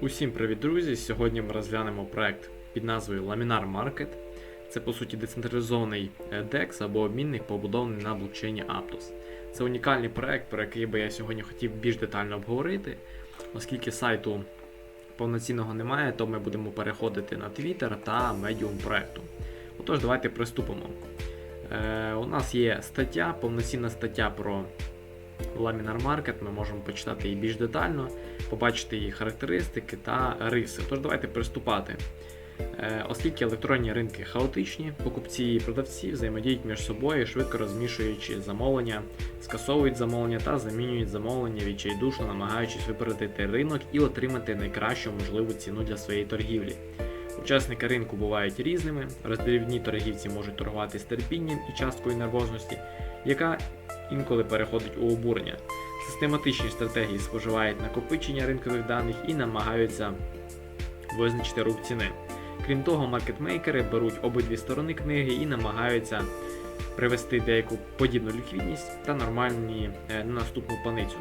Усім привіт, друзі! Сьогодні ми розглянемо проект під назвою Laminar Market. Це по суті децентралізований е, DEX або обмінник, побудований на блокчейні Aptos. Це унікальний проект, про який би я сьогодні хотів більш детально обговорити. Оскільки сайту повноцінного немає, то ми будемо переходити на Twitter та Medium проекту. Отож, давайте приступимо. Е, у нас є стаття, повноцінна стаття про Laminar Market. Ми можемо почитати її більш детально побачити її характеристики та риси. Тож давайте приступати. Е, Оскільки електронні ринки хаотичні, покупці і продавці взаємодіють між собою, швидко розмішуючи замовлення, скасовують замовлення та замінюють замовлення, відчайдушно намагаючись випередити ринок і отримати найкращу можливу ціну для своєї торгівлі. Учасники ринку бувають різними, роздрібні торгівці можуть торгувати з терпінням і часткою нервозності, яка інколи переходить у обурення. Систематичні стратегії споживають накопичення ринкових даних і намагаються визначити рух ціни. Крім того, маркетмейкери беруть обидві сторони книги і намагаються привести деяку подібну ліквідність та нормальні е, на наступну паницю.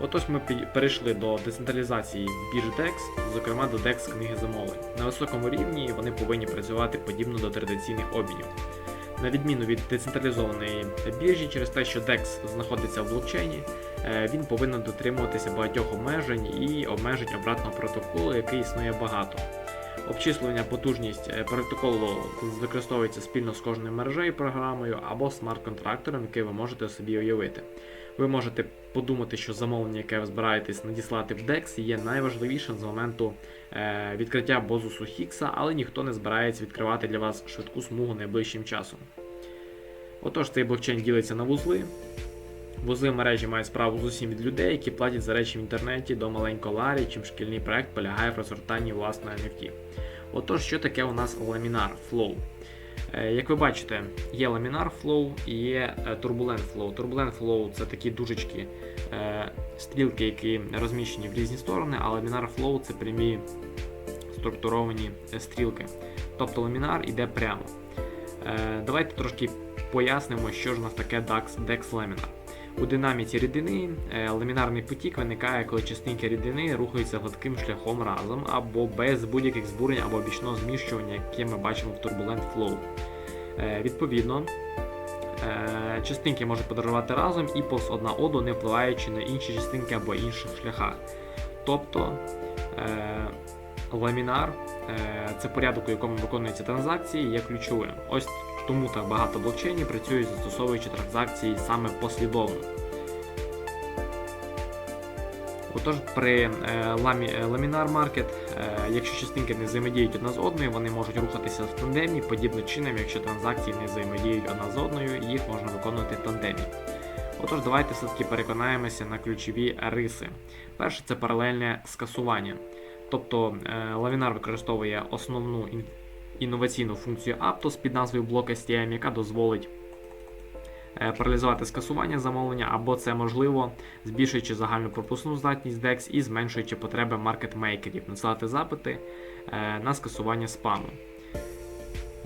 Отож ми перейшли до децентралізації бірж DEX, зокрема до DEX книги замовлень. На високому рівні вони повинні працювати подібно до традиційних обмінів. На відміну від децентралізованої біржі, через те, що DEX знаходиться в блокчейні, е, він повинен дотримуватися багатьох обмежень і обмежень обратного протоколу, який існує багато. Обчислення потужність е, протоколу використовується спільно з кожною мережею програмою або смарт-контрактором, який ви можете собі уявити. Ви можете подумати, що замовлення, яке ви збираєтесь надіслати в DEX, є найважливішим з моменту е, відкриття бозусу Хікса, але ніхто не збирається відкривати для вас швидку смугу найближчим часом. Отож, цей блокчейн ділиться на вузли. Вузли мережі мають справу з усім від людей, які платять за речі в інтернеті до маленького ларі, чим шкільний проект полягає в розгортанні власної NFT. Отож, що таке у нас Laminar Flow? Е, Як ви бачите, є Laminar Flow і є Turbulent Flow. Turbulent Flow це такі дужечки, е, стрілки, які розміщені в різні сторони, а Laminar Flow це прямі структуровані е, стрілки. Тобто Laminar йде прямо. Давайте трошки пояснимо, що ж у нас таке DEX Laminar. У динаміці рідини е, ламінарний потік виникає, коли частинки рідини рухаються гладким шляхом разом або без будь-яких збурень або бічного зміщування, яке ми бачимо в Turbulent Flow. Е, Відповідно, е, частинки можуть подорожувати разом і повз одна оду, не впливаючи на інші частинки або інших шляхах. Тобто ламінар це порядок, у якому виконуються транзакції, є ключовим. Ось тому так багато блокчейнів працюють, застосовуючи транзакції саме послідовно. Отож, при е, е, Laminar Market, е, якщо частинки не взаємодіють одна з одною, вони можуть рухатися в тандемі, подібно чином, якщо транзакції не взаємодіють одна з одною, їх можна виконувати в тандемі. Отож, давайте все-таки переконаємося на ключові риси. Перше це паралельне скасування. Тобто Laminar використовує основну інноваційну функцію Aptos під назвою блок STM, яка дозволить е, паралізувати скасування замовлення, або це можливо, збільшуючи загальну пропускну здатність DEX і зменшуючи потреби маркетмейкерів надсилати запити е, на скасування спаму.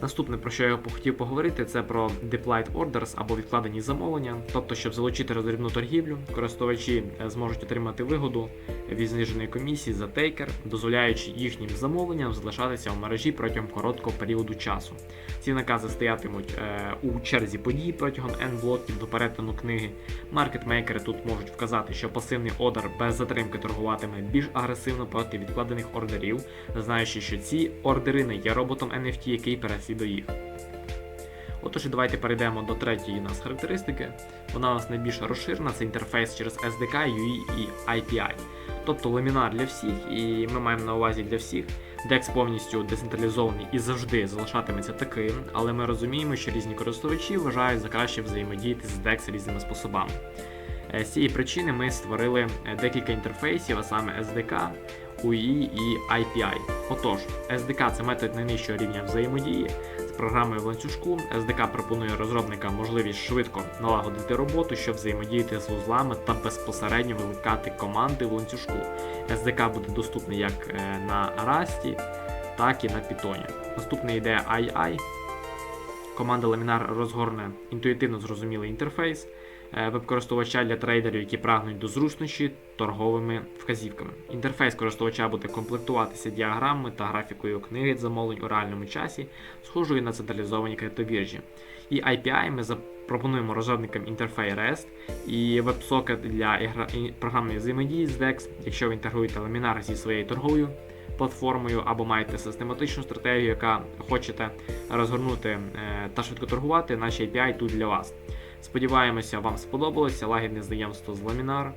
Наступне, про що я хотів поговорити, це про Deployed Orders або відкладені замовлення. Тобто, щоб залучити роздрібну торгівлю, користувачі е, зможуть отримати вигоду від зниженої комісії за тейкер, дозволяючи їхнім замовленням залишатися в мережі протягом короткого періоду часу. Ці накази стоятимуть е, у черзі подій протягом N блоків до перетину книги. Маркетмейкери тут можуть вказати, що пасивний ордер без затримки торгуватиме більш агресивно проти відкладених ордерів, знаючи, що ці ордери не є роботом NFT, який переслідує їх. Отож, і давайте перейдемо до третьої у нас характеристики. Вона у нас найбільш розширена, це інтерфейс через SDK, UI і API. Тобто ламінар для всіх, і ми маємо на увазі для всіх. DEX повністю децентралізований і завжди залишатиметься таким, але ми розуміємо, що різні користувачі вважають за краще взаємодіяти з DEX різними способами. Е, З цієї причини ми створили е, декілька інтерфейсів, а саме SDK, UI і API. Отож, SDK це метод найнижчого рівня взаємодії з програмою в ланцюжку. SDK пропонує розробникам можливість швидко налагодити роботу, щоб взаємодіяти з вузлами та безпосередньо викликати команди в ланцюжку. SDK буде доступний як е, на Rust, так і на Python. Наступне йде II. Команда Laminar розгорне інтуїтивно зрозумілий інтерфейс, веб-користувача для трейдерів, які прагнуть до зручності торговими вказівками. Інтерфейс користувача буде комплектуватися діаграмами та графікою книги замовлень у реальному часі, схожою на централізовані криптобіржі. І API ми запропонуємо розробникам інтерфейс REST і WebSocket для ігра... програмної взаємодії з DEX, якщо ви інтегруєте ламінар зі своєю торговою платформою або маєте систематичну стратегію, яка хочете розгорнути е, та швидко торгувати, наші API тут для вас. Сподіваємося, вам сподобалося. Лагідне знайомство з Laminar.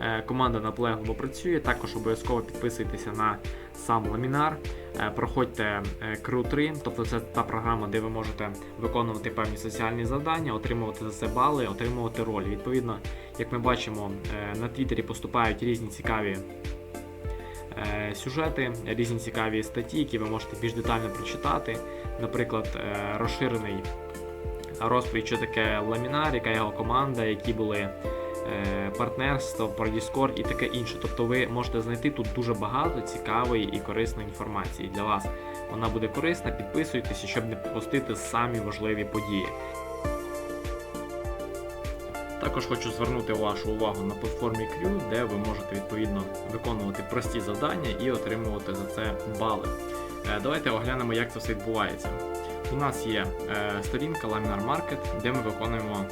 Е, Команда наполегливо працює. Також обов'язково підписуйтеся на сам Laminar. Е, Проходьте е, Crew 3, тобто це та програма, де ви можете виконувати певні соціальні завдання, отримувати за це бали, отримувати ролі. Відповідно, як ми бачимо, на Твіттері поступають різні цікаві сюжети, різні цікаві статті, які ви можете більш детально прочитати. Наприклад, розширений розповідь, що таке Ламінар, яка його команда, які були е, партнерства про Discord і таке інше. Тобто ви можете знайти тут дуже багато цікавої і корисної інформації для вас. Вона буде корисна, підписуйтеся, щоб не пропустити самі важливі події. Також хочу звернути вашу увагу на платформі Crew, де ви можете відповідно виконувати прості завдання і отримувати за це бали. Е, Давайте оглянемо, як це все відбувається. У нас є е, сторінка Laminar Market, де ми виконуємо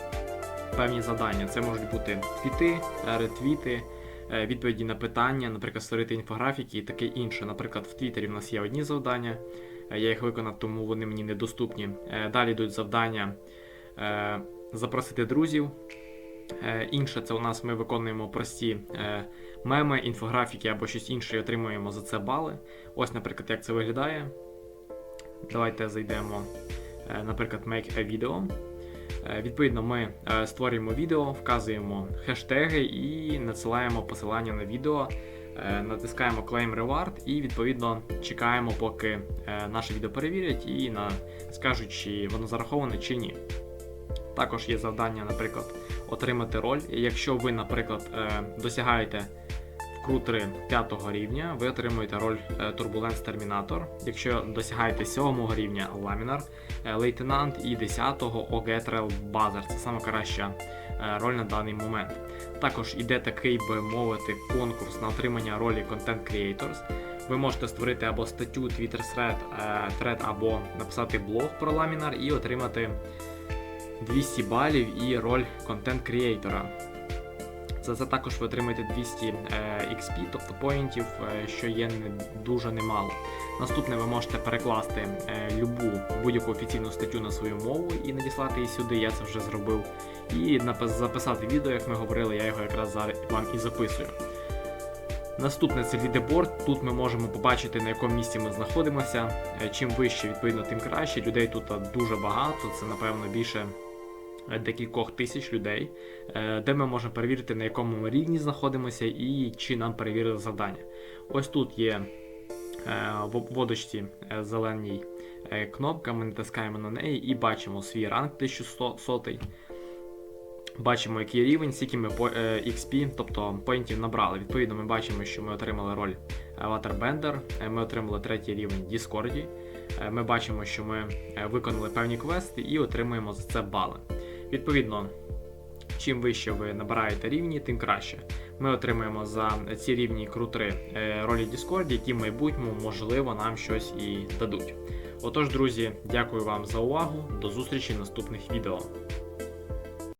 певні завдання. Це можуть бути твіти, е, ретвіти, е, відповіді на питання, наприклад, створити інфографіки і таке інше. Наприклад, в Твіттері в нас є одні завдання, я їх виконав, тому вони мені недоступні. Далі йдуть завдання запросити друзів. Інше це у нас ми виконуємо прості меми, інфографіки або щось інше і отримуємо за це бали. Ось, наприклад, як це виглядає. Давайте зайдемо, е, наприклад, Make a Video. Е, Відповідно, ми е, створюємо відео, вказуємо хештеги і надсилаємо посилання на відео, натискаємо Claim Reward і відповідно чекаємо, поки наше відео перевірять і скажуть, чи воно зараховане чи ні. Також є завдання, наприклад, отримати роль. Якщо ви, наприклад, досягаєте в крутери 5 рівня, ви отримуєте роль е, Turbulence Terminator. Якщо досягаєте 7 рівня Laminar, е, лейтенант і 10-го Ogetrel Buzzer. Це саме краща е, роль на даний момент. Також іде такий, би мовити, конкурс на отримання ролі Content Creators. Ви можете створити або статтю Twitter thread, thread або написати блог про Laminar і отримати 200 балів і роль контент-крієйтора. За це також ви отримаєте 200 е, XP, тобто поінтів, е, що є дуже немало. Наступне ви можете перекласти е, любу будь-яку офіційну статтю на свою мову і надіслати її сюди, я це вже зробив. І записати відео, як ми говорили, я його якраз зараз вам і записую. Наступне це лідеборд. Тут ми можемо побачити, на якому місці ми знаходимося. Е, Чим вище, відповідно, тим краще. Людей тут е, дуже багато, це напевно більше е, декількох тисяч людей, е, де ми можемо перевірити, на якому ми рівні знаходимося і чи нам перевірили завдання. Ось тут є е, в водочці е, зеленій е, кнопка, ми натискаємо на неї і бачимо свій ранг 1100. Бачимо, який рівень, скільки ми по- е, XP, тобто поінтів набрали. Відповідно, ми бачимо, що ми отримали роль е, Waterbender, е, ми отримали третій рівень в Discord. Е, Ми бачимо, що ми е, виконали певні квести і отримуємо за це бали. Відповідно, чим вище ви набираєте рівні, тим краще. Ми отримаємо за ці рівні крутри е, ролі Discord, які в майбутньому можливо нам щось і дадуть. Отож, друзі, дякую вам за увагу. До зустрічі в наступних відео.